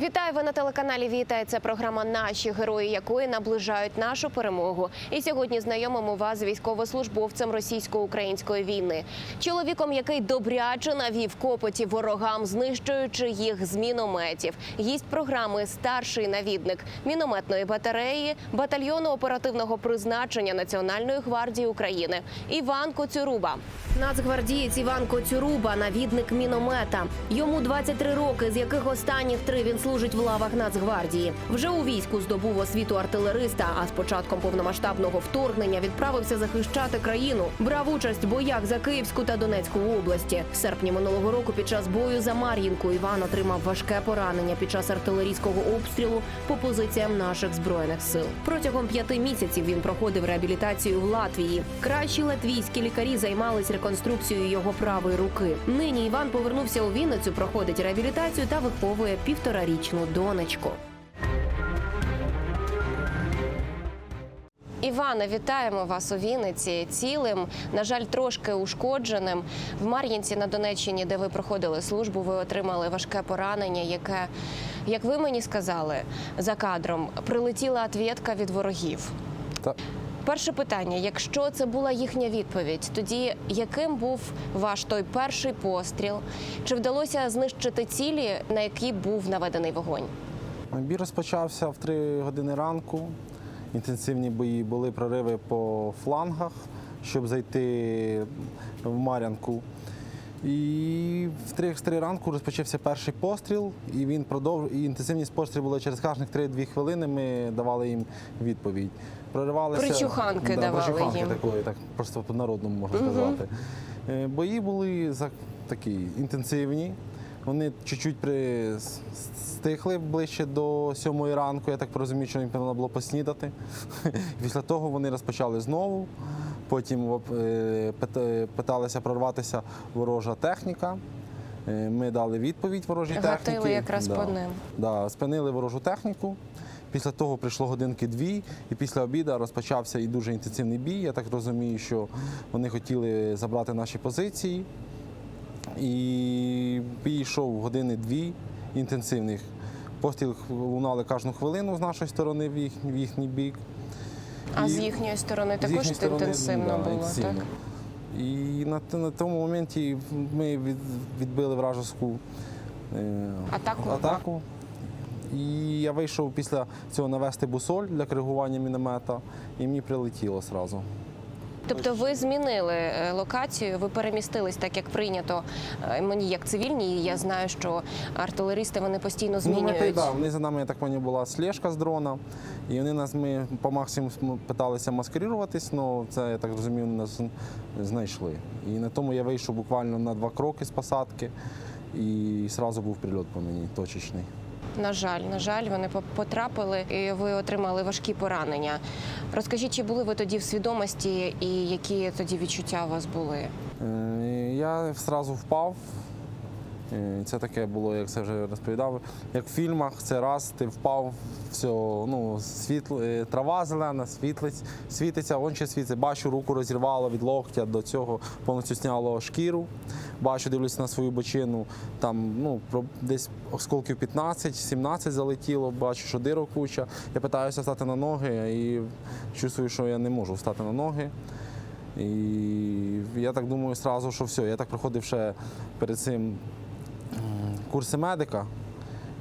Вітаю ви на телеканалі. Це програма Наші герої, якої наближають нашу перемогу. І сьогодні знайомимо вас з військовослужбовцем російсько-української війни, чоловіком, який добряче навів копоті ворогам, знищуючи їх з мінометів. Гість програми старший навідник мінометної батареї батальйону оперативного призначення Національної гвардії України Іван Коцюруба. Нацгвардієць Іван Коцюруба, навідник міномета. Йому 23 роки, з яких останніх три він служить в лавах Нацгвардії. Вже у війську здобув освіту артилериста. А з початком повномасштабного вторгнення відправився захищати країну. Брав участь в боях за Київську та Донецьку області. В серпні минулого року під час бою за Мар'їнку Іван отримав важке поранення під час артилерійського обстрілу по позиціям наших збройних сил. Протягом п'яти місяців він проходив реабілітацію в Латвії. Кращі латвійські лікарі займались реконструкцією його правої руки. Нині Іван повернувся у Вінницю, проходить реабілітацію та виховує півторарічну донечку. Іване, вітаємо вас у Вінниці цілим. На жаль, трошки ушкодженим. В Мар'їнці на Донеччині, де ви проходили службу, ви отримали важке поранення, яке, як ви мені сказали, за кадром прилетіла отвєтка від ворогів. Та Перше питання: якщо це була їхня відповідь, тоді яким був ваш той перший постріл? Чи вдалося знищити цілі, на які був наведений вогонь? бій розпочався в 3 години ранку. Інтенсивні бої були прориви по флангах, щоб зайти в Мар'янку. І в 3, в 3 ранку розпочався перший постріл, і він продовж і інтенсивність пострілів була через кожних 3-2 хвилини. Ми давали їм відповідь. Проривалися Причуханки давали причуханки їм. такої, так просто по народному можна сказати. Е, Бої були такі інтенсивні. Вони чуть-чуть при... стихли ближче до сьомої ранку. Я так розумію, що їм треба було поснідати. Після того вони розпочали знову. Потім е, питалася прорватися ворожа техніка. Е, Ми дали відповідь ворожій Гатили техніці. якраз по ним. Да, спинили ворожу техніку. Після того прийшло годинки дві, і після обіду розпочався і дуже інтенсивний бій. Я так розумію, що вони хотіли забрати наші позиції. І бій йшов години дві інтенсивних. Постріл лунали кожну хвилину з нашої сторони в їхній бік. А з їхньої сторони з також їхньої сторони, інтенсивно да, було, інтенсивно. так? І на, на тому моменті ми від, відбили вражеську е, Атаку? атаку. І я вийшов після цього навести бусоль для коригування міномета, і мені прилетіло одразу. Тобто ви змінили е, локацію, ви перемістились так, як прийнято е, мені як цивільній. і Я знаю, що артилеристи вони постійно Ну, змінюють. ми, да, вони за нами, я так поняв, була слежка з дрона, і вони нас ми по максимуму питалися маскируватись, але це, я так розумію, нас знайшли. І на тому я вийшов буквально на два кроки з посадки, і одразу був прильот по мені точечний. На жаль, на жаль, вони по- потрапили і ви отримали важкі поранення. Розкажіть, чи були ви тоді в свідомості, і які тоді відчуття у вас були? Е, Я одразу впав. Е, Це таке було, як це вже розповідав. Як в фільмах, це раз ти впав, все, ну, світло, е, трава зелена, світлиць, світиться, он ще світиться. Бачу, руку розірвало від локтя до цього, повністю зняло шкіру. Бачу, дивлюся на свою бочину, там ну, про- десь осколків 15-17 залетіло, бачу, що дирок куча. Я питаюся стати на ноги і чувствую, що я не можу встати на ноги. І я так думаю одразу, що все. Я так проходив ще перед цим курси медика.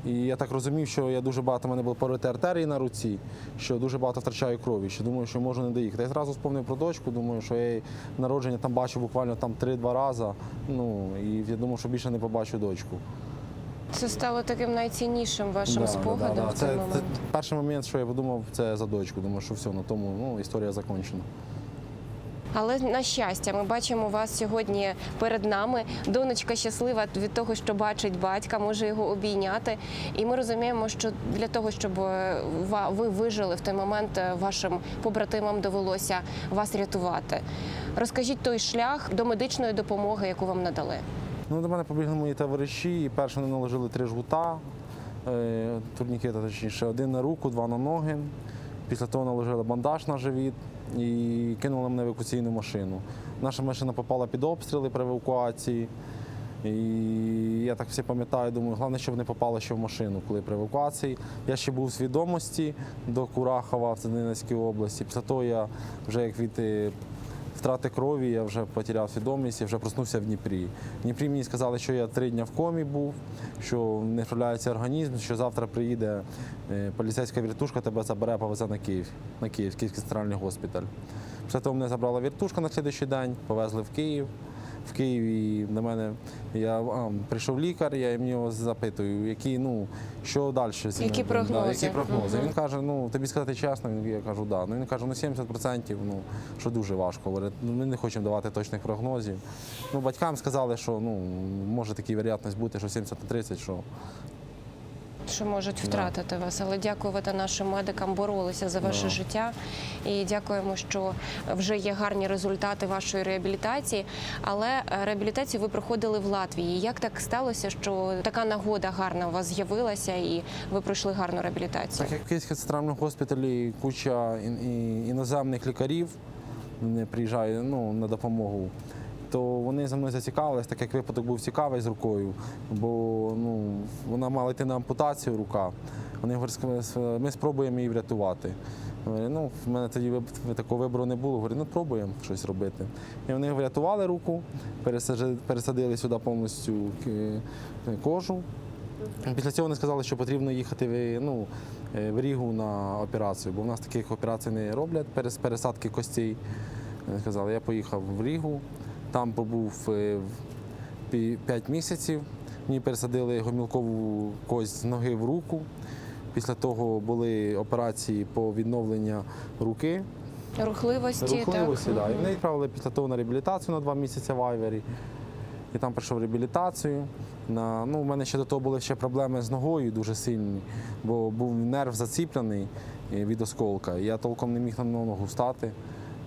І я так розумів, що я дуже багато в мене було порити артерії на руці, що дуже багато втрачаю крові, що думаю, що можу не доїхати. Я зразу сповнив про дочку, думаю, що я її народження там бачу буквально там 3-2 рази. Ну і я думав, що більше не побачу дочку. Це стало таким найціннішим вашим Да, спогадом да, да. в цей Це, момент. це перший момент, що я подумав, це за дочку. Думаю, що все, на тому ну, історія закінчена. Але на щастя, ми бачимо вас сьогодні перед нами. Донечка щаслива від того, що бачить батька, може його обійняти. І ми розуміємо, що для того, щоб е, ви вижили в той момент, е, вашим побратимам довелося вас рятувати. Розкажіть той шлях до медичної допомоги, яку вам надали. Ну, до мене побігли мої товариші, і перше вони наложили три жгута, е, турнікета, точніше, один на руку, два на ноги. Після того наложили бандаж на живіт і кинули мене в евакуаційну машину. Наша машина попала під обстріли при евакуації. І я так всі пам'ятаю, думаю, головне, щоб не попало ще в машину, коли при евакуації. Я ще був в свідомості до Курахова в Донецькій області. Після того я вже як від е, втрати крові, я вже потеряв свідомість, я вже проснувся в Дніпрі. В Дніпрі мені сказали, що я три дні в комі був, що не справляється організм, що завтра приїде е, поліцейська віртушка, тебе забере, повезе на Київ, на Київ, Київський центральний госпіталь. Після того мене забрала віртушка на слідуючий день, повезли в Київ. В Києві до мене я а, прийшов лікар, я в його запитую, які, ну, що далі Які прогнози. прогнози? які прогнози. Мгм. Він каже, ну тобі сказати чесно, я кажу, да. Ну він каже, ну 70%, ну що дуже важко. Говорить, ну ми не хочемо давати точних прогнозів. Ну, батькам сказали, що ну може така вероятність бути, що 70 на 30, що що можуть втратити вас. Але дякувати нашим медикам боролися за ваше Да. життя. І дякуємо, що вже є гарні результати вашої реабілітації. Але реабілітацію ви проходили в Латвії. Як так сталося, що така нагода гарна у вас з'явилася, і ви пройшли гарну реабілітацію? Так як в Київському центральному госпіталі куча іноземних лікарів не приїжджає ну, на допомогу, то вони за мною зацікавились, так як випадок був цікавий з рукою, бо ну, вона мала йти на ампутацію рука. Вони говорять, «Ск- ми спробуємо її врятувати. Говорю, ну, в мене тоді такого вибору не було. Говорю, ну пробуємо щось робити. І вони врятували руку, пересадили сюди повністю кожу. Після цього вони сказали, що потрібно їхати в, ну, е, в Рігу на операцію, бо в нас таких операцій не роблять, перес- пересадки костей. Вони сказали, я поїхав в Рігу, там побув 5 місяців. Мені пересадили гомілкову кость з ноги в руку. Після того були операції по відновленню руки, Рухливості, рухливості. так? Да. І мене відправили після того на реабілітацію на два місяці в Айвері. І там пройшов реабілітацію. На, ну, у мене ще до того були ще проблеми з ногою дуже сильні, бо був нерв заціплений е, від осколка. Я толком не міг на ногу встати.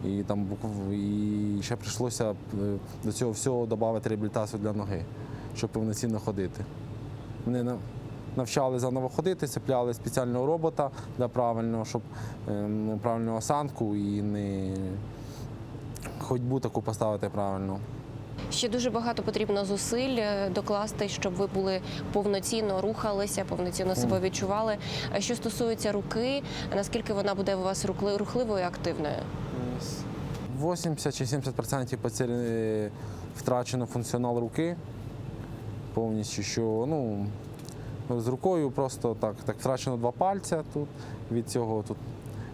І, там, і ще прийшлося е, до цього всього додати реабілітацію для ноги, щоб повноцінно ходити. Мене на- навчали заново ходити, цепляли спеціального робота для правильного, щоб ем, правильну осанку і не ходьбу таку поставити правильно. Ще дуже багато потрібно зусиль е, докласти, щоб ви були повноцінно рухалися, повноцінно себе відчували. А Що стосується руки, наскільки вона буде у вас рухли- рухливою і активною? 80 чи 70% потеря- втрачено функціонал руки повністю, що ну, з рукою просто так, так втрачено два пальця тут. Від цього тут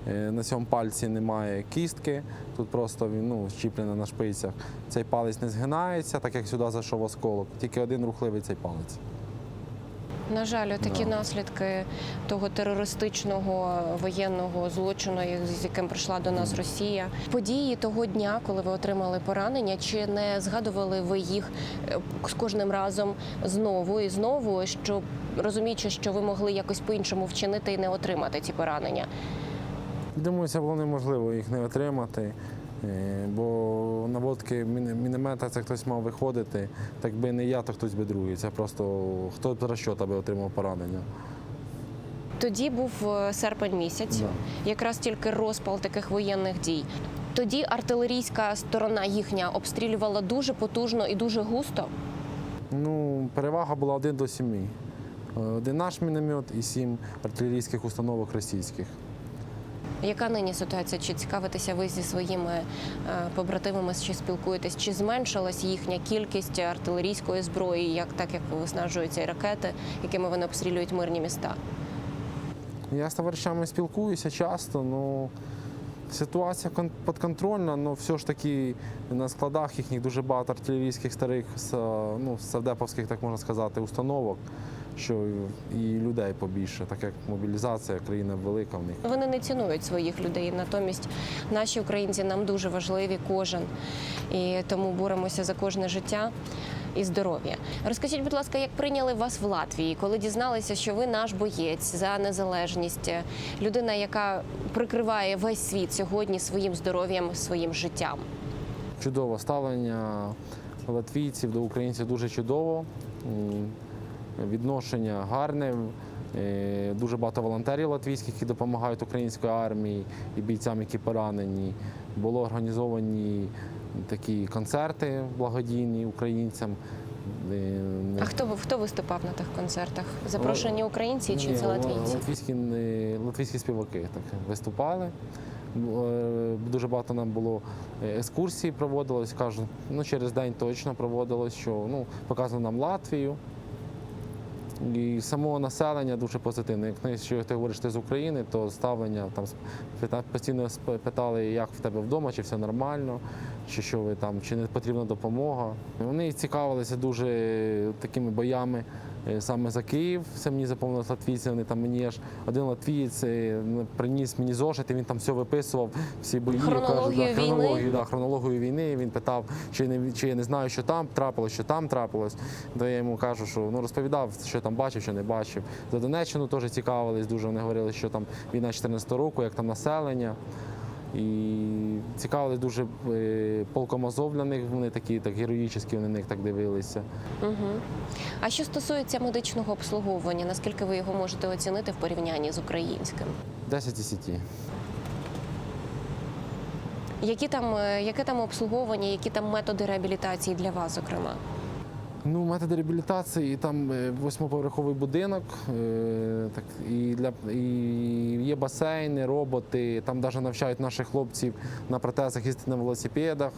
е, на цьому пальці немає кістки, тут просто він ну, щіплено на шпицях. Цей палець не згинається, так як сюди зайшов осколок. Тільки один рухливий цей палець. На жаль, такі Да. наслідки того терористичного воєнного злочину, з яким прийшла до нас Росія. Події того дня, коли ви отримали поранення, чи не згадували ви їх е, з кожним разом знову і знову, щоб розуміючи, що ви могли якось по-іншому вчинити і не отримати ці поранення? Думаю, це було неможливо їх не отримати, бо наводки міне- міномета це хтось мав виходити. Так би не я, то хтось би другий. Це просто хто за що тебе отримав поранення. Тоді був е, серпень місяць, Да. якраз тільки розпал таких воєнних дій. Тоді артилерійська сторона їхня обстрілювала дуже потужно і дуже густо. Ну, перевага була 1 до 7. Один наш міномет і сім артилерійських установок російських. Яка нині ситуація? Чи цікавитеся ви зі своїми е, побратимами, чи спілкуєтесь? Чи зменшилась їхня кількість артилерійської зброї, як так як виснажуються і ракети, якими вони обстрілюють мирні міста? Я з товаришами спілкуюся часто, ну ситуація підконтрольна, але все ж таки на складах їхніх дуже багато артилерійських старих ну, савдеповських, так можна сказати, установок, що і людей побільше, так як мобілізація, країна велика в них. Вони не цінують своїх людей. Натомість наші українці нам дуже важливі, кожен. І тому боремося за кожне життя і здоров'я. Розкажіть, будь ласка, як прийняли вас в Латвії, коли дізналися, що ви наш боєць за незалежність, людина, яка прикриває весь світ сьогодні своїм здоров'ям, своїм життям? Чудове ставлення латвійців до українців дуже чудово. Відношення гарне. Е, Дуже багато волонтерів латвійських, які допомагають українській армії і бійцям, які поранені. Було організовані такі концерти благодійні українцям. А хто хто виступав на тих концертах? Запрошені українці чи Ні, це латвійці? Латвійські, латвійські співаки так, виступали. Е, Дуже багато нам було е, екскурсій проводилось, кажуть, ну через день точно проводилось, що ну, показували нам Латвію. І самого населення дуже позитивне. Як якщо ти говориш ти з України, то ставлення там постійно питали, як в тебе вдома, чи все нормально, чи що ви там, чи не потрібна допомога. Вони цікавилися дуже такими боями саме за Київ. Це мені заповнилось латвійці. Вони там мені аж один латвієць е, приніс мені зошит, і він там все виписував, всі бої. Хронологію кажуть, да, війни? хронологію, да, хронологію війни. Він питав, чи не чи я не знаю, що там трапилось, що там трапилось. То я йому кажу, що ну розповідав, що там бачив, що не бачив. За Донеччину теж цікавились дуже. Вони говорили, що там війна 14 року, як там населення. І цікавились дуже е, полком Азовляних, вони такі так героїчні, вони на них так дивилися. Угу. А що стосується медичного обслуговування, наскільки ви його можете оцінити в порівнянні з українським? 10 із 10. Які там, е, яке там обслуговування, які там методи реабілітації для вас, зокрема? Ну, методи реабілітації, там е, восьмиповерховий будинок, е, так, і, для, і є басейни, роботи, там навіть навчають наших хлопців на протезах їздити на велосипедах,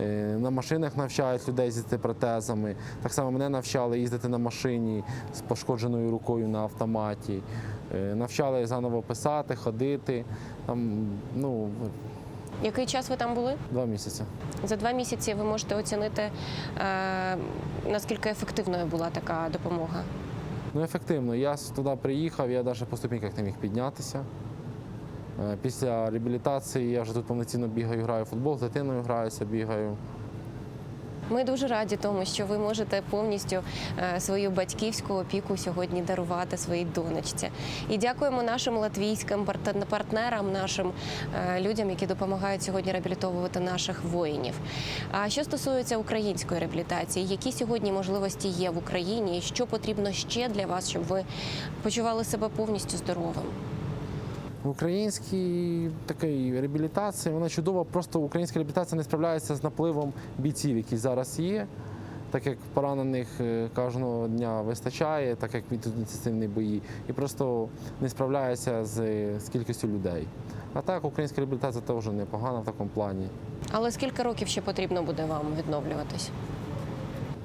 е, на машинах навчають людей їздити протезами. Так само мене навчали їздити на машині з пошкодженою рукою на автоматі. Навчали заново писати, ходити. Там, ну, Який час ви там були? два місяці. За два місяці ви можете оцінити, е, наскільки ефективною була така допомога. Ну, ефективно. Я туди приїхав, я навіть по ступіньках не міг піднятися. Е, Після реабілітації я вже тут повноцінно бігаю, граю в футбол, з дитиною граюся, бігаю. Ми дуже раді тому, що ви можете повністю е, свою батьківську опіку сьогодні дарувати своїй донечці. І дякуємо нашим латвійським парт- партнерам, нашим е, людям, які допомагають сьогодні реабілітовувати наших воїнів. А що стосується української реабілітації, які сьогодні можливості є в Україні, і що потрібно ще для вас, щоб ви почували себе повністю здоровим? В українській такій реабілітації вона чудова, просто українська реабілітація не справляється з напливом бійців, які зараз є. Так як поранених е, кожного дня вистачає, так як від інтенсивні бої, і просто не справляється з, з кількістю людей. А так, українська реабілітація теж непогана в такому плані. Але скільки років ще потрібно буде вам відновлюватись?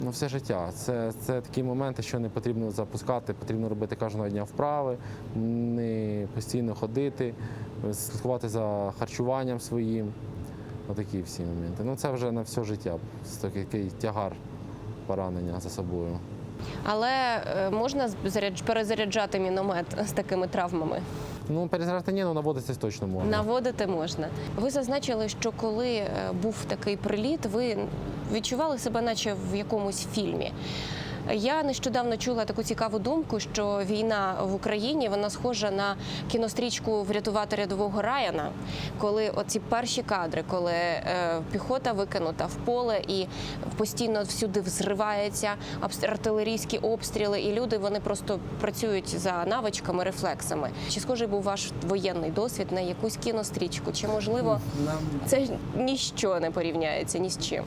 Ну, все життя. Це, це такі моменти, що не потрібно запускати, потрібно робити кожного дня вправи, не постійно ходити, слідкувати за харчуванням своїм. Отакі всі моменти. Ну це вже на все життя. Це такий тягар поранення за собою. Але е, можна перезаряджати міномет з такими травмами? Ну, перезарядити ні, ну наводитись точно можна. Наводити можна. Ви зазначили, що коли е, був такий приліт, ви відчували себе, наче в якомусь фільмі. Я нещодавно чула таку цікаву думку, що війна в Україні вона схожа на кінострічку Врятувати рядового Райана, коли оці перші кадри, коли е, піхота викинута в поле і постійно всюди взривається артилерійські обстріли, і люди вони просто працюють за навичками, рефлексами. Чи схожий був ваш воєнний досвід на якусь кінострічку? Чи можливо це ніщо не порівняється ні з чим?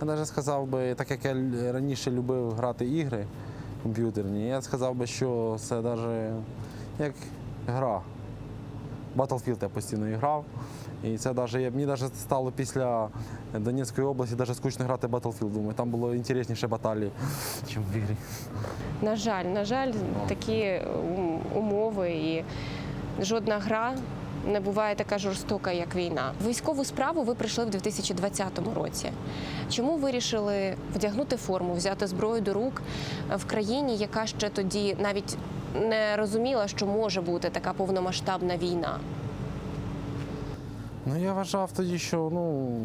Я навіть сказав би, так як я раніше любив грати ігри комп'ютерні, я сказав би, що це навіть як гра. Battlefield я постійно грав. І це навіть, мені навіть стало після Донецької області навіть скучно грати Battlefield. Думаю, там було інтересніше баталії, ніж в ігрі. На жаль, на жаль, такі умови і жодна гра. Не буває така жорстока, як війна. Військову справу ви прийшли в 2020 році. Чому вирішили вдягнути форму, взяти зброю до рук в країні, яка ще тоді навіть не розуміла, що може бути така повномасштабна війна? Ну я вважав тоді, що ну,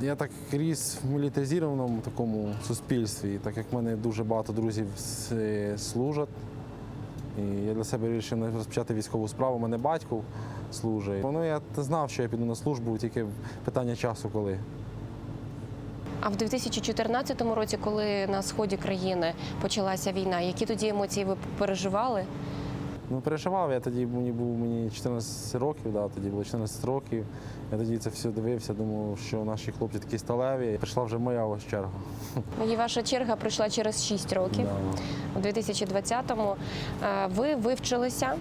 я так ріс в мілітаризованому такому суспільстві, так як в мене дуже багато друзів служать. І я для себе вирішив розпочати військову справу. У мене батько служить. Ну я знав, що я піду на службу, тільки питання часу, коли. А в 2014 році, коли на сході країни почалася війна, які тоді емоції ви переживали? Ну, переживав, я тоді мені був мені 14 років, да, тоді було 14 років. Я тоді це все дивився, думав, що наші хлопці такі сталеві. Прийшла вже моя ось черга. І ваша черга прийшла через 6 років. Да. У 2020-му е, ви вивчилися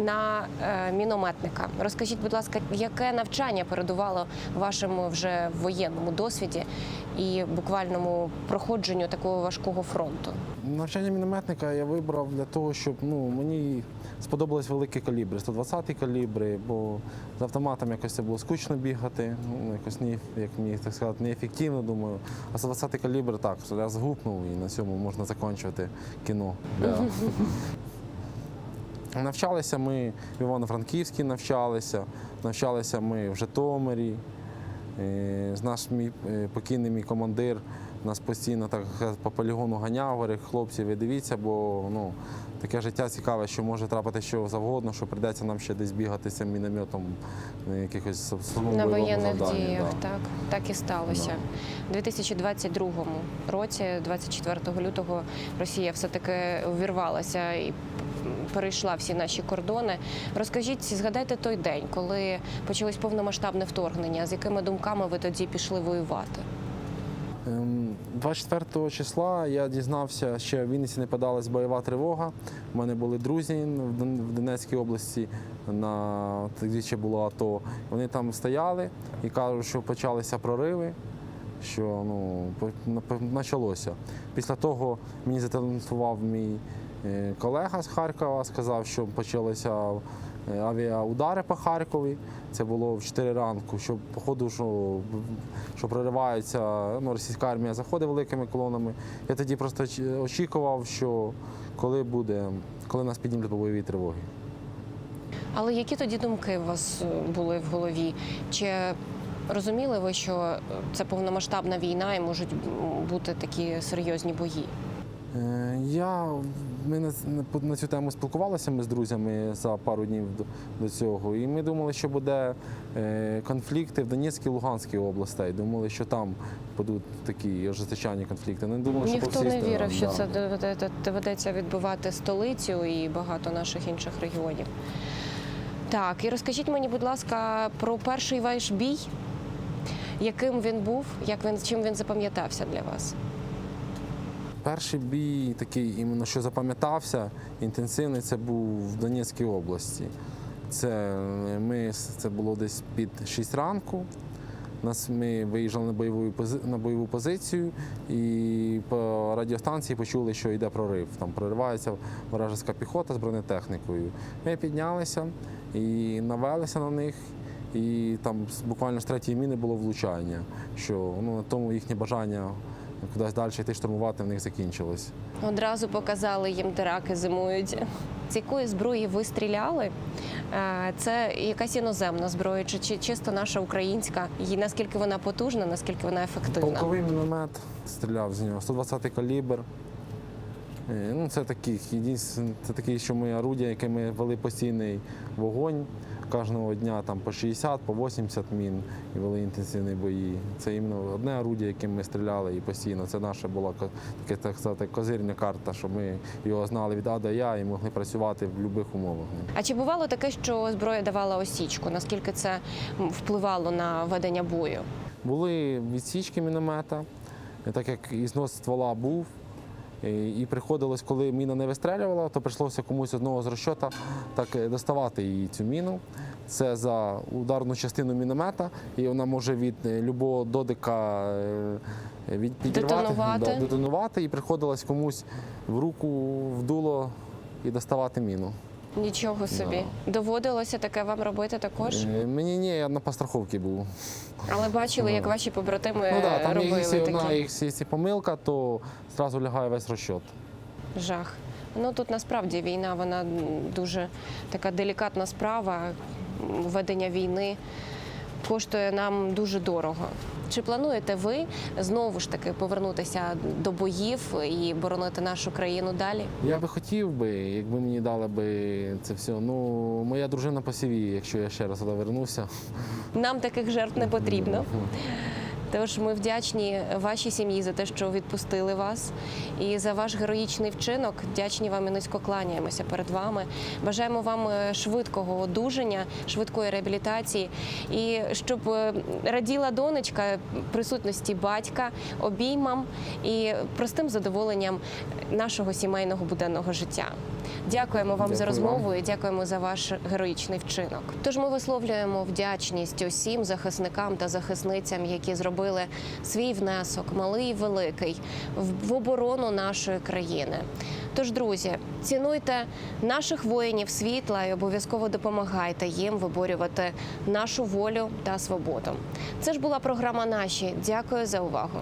на е, мінометника. Розкажіть, будь ласка, яке навчання передувало вашому вже воєнному досвіді і буквальному проходженню такого важкого фронту? Навчання мінометника я вибрав для того, щоб ну, мені сподобались великі калібри, 120 калібри, бо з автоматом якось це було скучно бігати, ну, якось не, як мені так сказати, неефективно, думаю. А 120 калібр так, я згупнув і на цьому можна закінчувати кіно. Да. Навчалися ми в Івано-Франківській навчалися, навчалися ми в Житомирі. Е, Наш мій е, покійний мій командир нас постійно так по полігону ганяв, говорить, хлопці, ви дивіться, бо ну, таке життя цікаве, що може трапити що завгодно, що прийдеться нам ще десь бігати цим мінометом на якихось На воєнних діях, да. так так і сталося. У 2022 році, 24 лютого, Росія все таки увірвалася і перейшла всі наші кордони. Розкажіть, згадайте той день, коли почалось повномасштабне вторгнення. З якими думками ви тоді пішли воювати? Ем, 24 числа я дізнався, що в Вінниці не подалась бойова тривога. У мене були друзі в Донецькій області, на тоді було АТО. Вони там стояли і кажуть, що почалися прориви, що ну, почалося. Після того мені зателефонував мій е, колега з Харкова, сказав, що почалися авіаудари по Харкові. Це було в 4 ранку, що походу, що, що проривається, ну, російська армія заходить великими колонами. Я тоді просто очікував, що коли буде, коли нас піднімуть по бойовій тривогі. Але які тоді думки у вас е, були в голові? Чи розуміли ви, що е, це повномасштабна війна і можуть бути такі серйозні бої? Е, Я ми на, на- цю тему спілкувалися ми з друзями за пару днів до, цього. І ми думали, що буде е, конфлікти в Донецькій Луганській областей. Думали, що там будуть такі ожесточені конфлікти. Не думали, що Ніхто не вірив, що да. це доведеться відбивати столицю і багато наших інших регіонів. Так, і розкажіть мені, будь ласка, про перший ваш бій. Яким він був, як він чим він запам'ятався для вас? Перший бій такий, іменно що запам'ятався, інтенсивний, це був в Донецькій області. Це, ми, це було десь під 6 ранку. Нас ми виїжджали на бойову, пози- на бойову позицію і по радіостанції почули, що йде прорив. Там проривається вражеська піхота з бронетехнікою. Ми піднялися і навелися на них. І там буквально з третьої міни було влучання, що ну, на тому їхнє бажання кудись далі йти штурмувати в них закінчилось. Одразу показали їм, де раки зимують. З якої зброї ви стріляли? Е, Це якась іноземна зброя, чи, чи чисто наша українська? І наскільки вона потужна, наскільки вона ефективна? Полковий міномет стріляв з нього, 120-й калібр. Е, Ну, це єдине- це такий, що ми орудія, яке ми вели постійний вогонь кожного дня там по 60, по 80 мін і вели інтенсивні бої. Це іменно одне орудія, яким ми стріляли і постійно. Це наша була таке, так сказати, козирня карта, що ми його знали від А до Я і могли працювати в будь-яких умовах. А чи бувало таке, що зброя давала осічку? Наскільки це впливало на ведення бою? Були відсічки міномета, так як і знос ствола був. Е, І приходилось, коли міна не вистрелювала, то прийшлося комусь одного з розчота так е, доставати її цю міну. Це за ударну частину міномета, і вона може від е, любого додика від Детонувати. да, детонувати, і приходилось комусь в руку в дуло і доставати міну. Нічого собі. Доводилося таке вам робити також? Е, Мені ні, я на постраховці був. Але бачили, як Ну. ваші побратими Ну да, там робили якщо такі їх якщо помилка, то одразу лягає весь розчот. жах. Ну тут насправді війна, вона дуже така делікатна справа. М, Ведення війни коштує нам дуже дорого. Чи плануєте ви знову ж таки повернутися до боїв і боронити нашу країну далі? Я би хотів би, якби мені дали би це все. Ну, моя дружина по сіві, якщо я ще раз вернуся. Нам таких жертв не потрібно. Тож ми вдячні вашій сім'ї за те, що відпустили вас, і за ваш героїчний вчинок. Вдячні вам і низько кланяємося перед вами. Бажаємо вам е, швидкого одужання, швидкої реабілітації, і щоб е, раділа донечка присутності батька, обіймам і простим задоволенням нашого сімейного буденного життя. Дякуємо вам за Дякую вам. розмову і дякуємо за ваш героїчний вчинок. Тож ми висловлюємо вдячність усім захисникам та захисницям, які зробили свій внесок, малий і великий, в оборону нашої країни. Тож, друзі, цінуйте наших воїнів світла і обов'язково допомагайте їм виборювати нашу волю та свободу. Це ж була програма Наші. Дякую за увагу.